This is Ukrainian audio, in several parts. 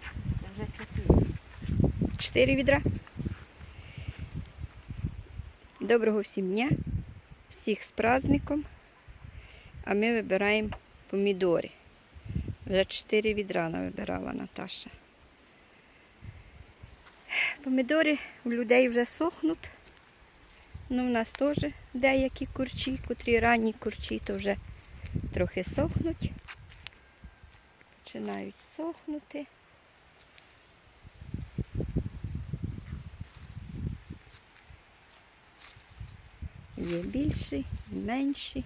Це вже чотири. Чотири відра. Доброго всім дня, всіх з праздником. А ми вибираємо помідори. Вже чотири відра вибирала Наташа. Помідори у людей вже сохнуть. Ну, в нас теж деякі курчі, котрі ранні курчі, то вже трохи сохнуть. Починають сохнути. Є більші, менші.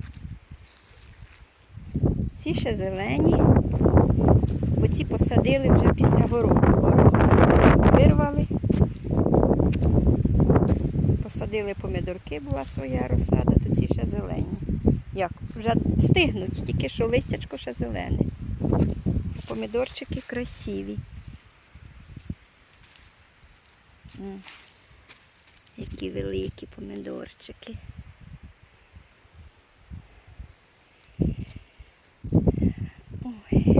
Ці ще зелені, бо ці посадили вже після гороху. Горох вирвали. Посадили помідорки, була своя розсада, то ці ще зелені. Як? Вже стигнуть, тільки що листячко ще зелене. Помідорчики красиві. М, Які великі помідорчики. Ой.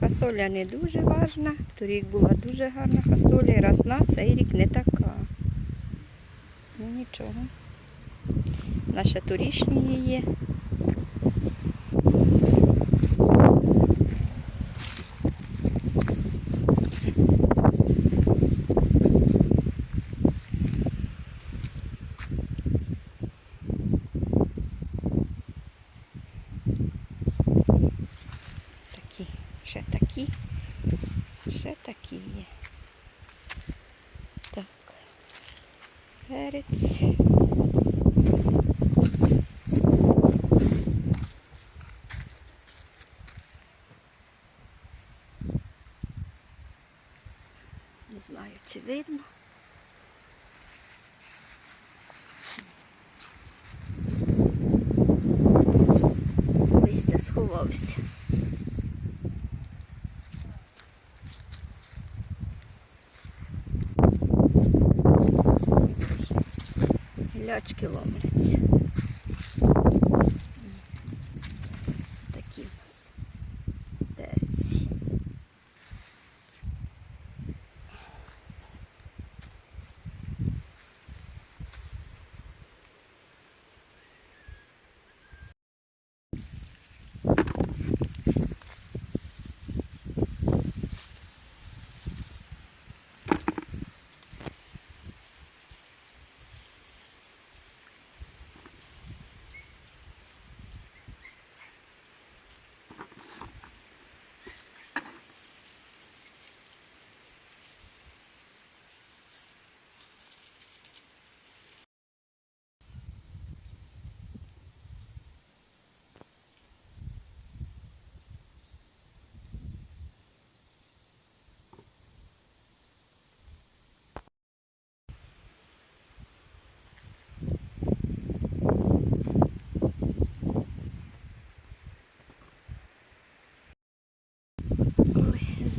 Фасоля не дуже важна. Торік була дуже гарна фасоля, і росна цей рік не така. Ну нічого. Наша торішні. Такі, ще такі, ще такі є. Так. Перець. Видно. Листя сховався. Лячки ломляться. Такі у нас перці.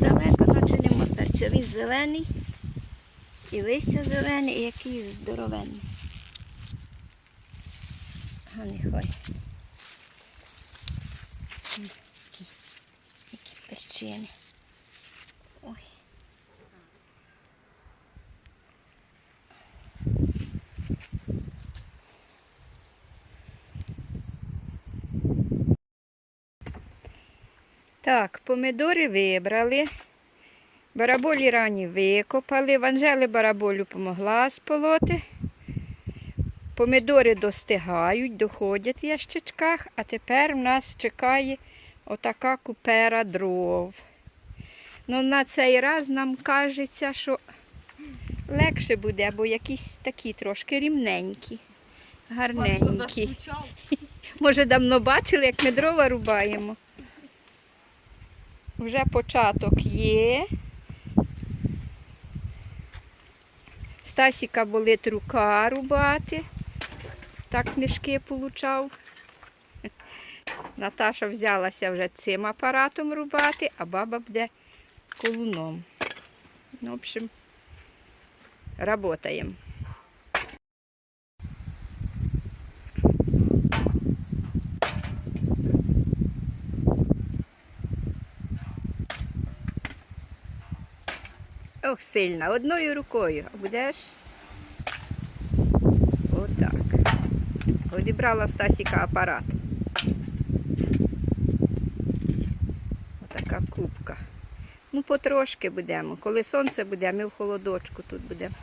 Ой, здалека наче нема перця. Він зелений, і листя зелене, і який здоровенний. А нехай. Які, які перчини. Так, помидори вибрали. Бараболі рані викопали. В Анжели бараболю помогла сполоти. Помидори достигають, доходять в ящичках, а тепер в нас чекає отака купера дров. Ну, на цей раз нам кажеться, що легше буде, бо якісь такі трошки рівненькі, гарненькі. Може, давно бачили, як ми дрова рубаємо. Вже початок є. Стасіка болить рука рубати. Так книжки получав. Наташа взялася вже цим апаратом рубати, а баба буде колуном. В общем, работаємо. Ох, сильна. Одною рукою. А будеш? Отак. Одібрала Стасіка апарат. Отака кубка. Ну, потрошки будемо. Коли сонце буде, ми в холодочку тут будемо.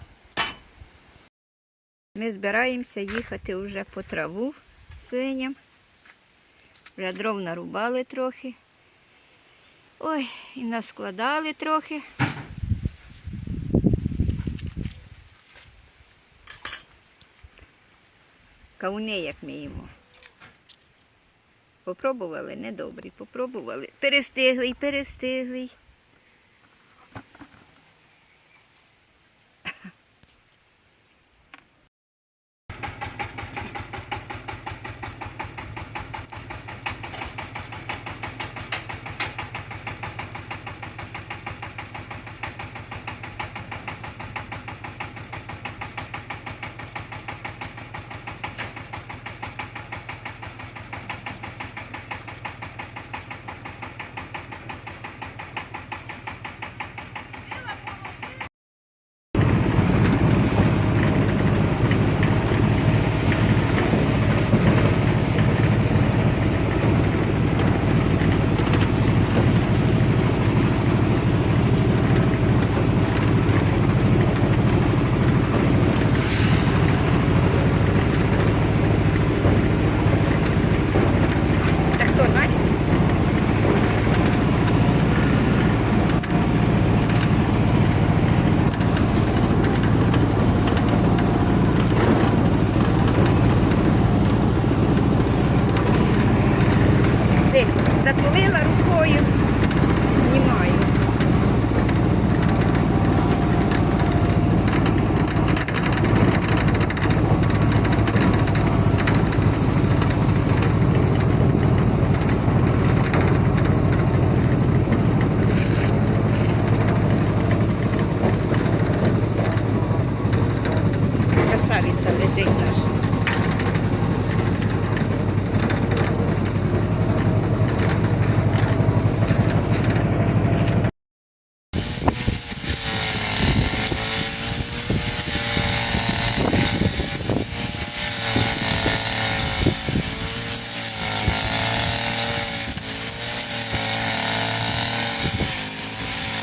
Ми збираємося їхати вже по траву свиням. Вже дров нарубали трохи. Ой, і наскладали трохи. Кавуни, як ми їмо. Попробували, недобрі, попробували. Перестиглий, перестиглий.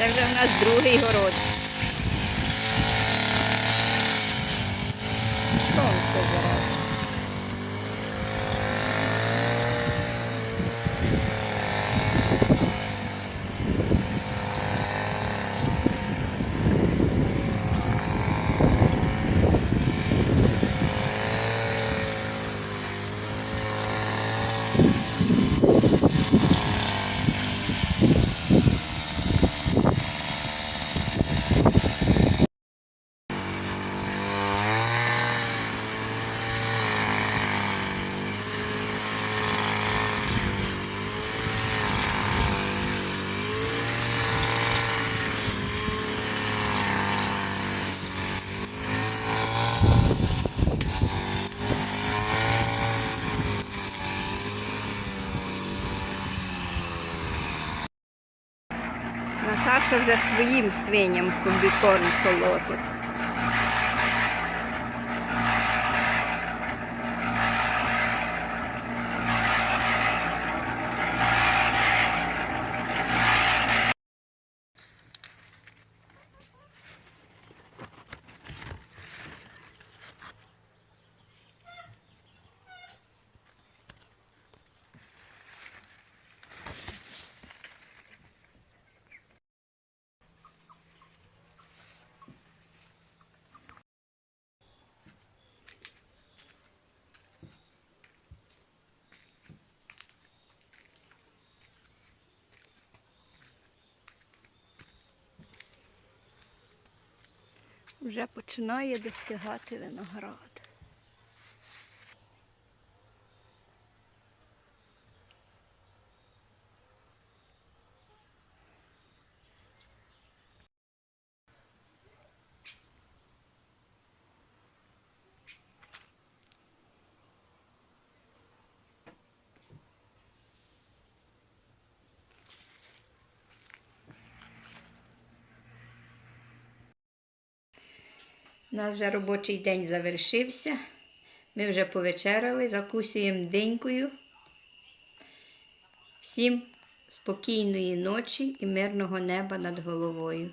Це вже в нас другий город. Сонце зараз. Наташа вже своїм свиням комбікорм колотить. Вже починає достигати виноград. У нас вже робочий день завершився. Ми вже повечеряли, закусуємо денькою. Всім спокійної ночі і мирного неба над головою.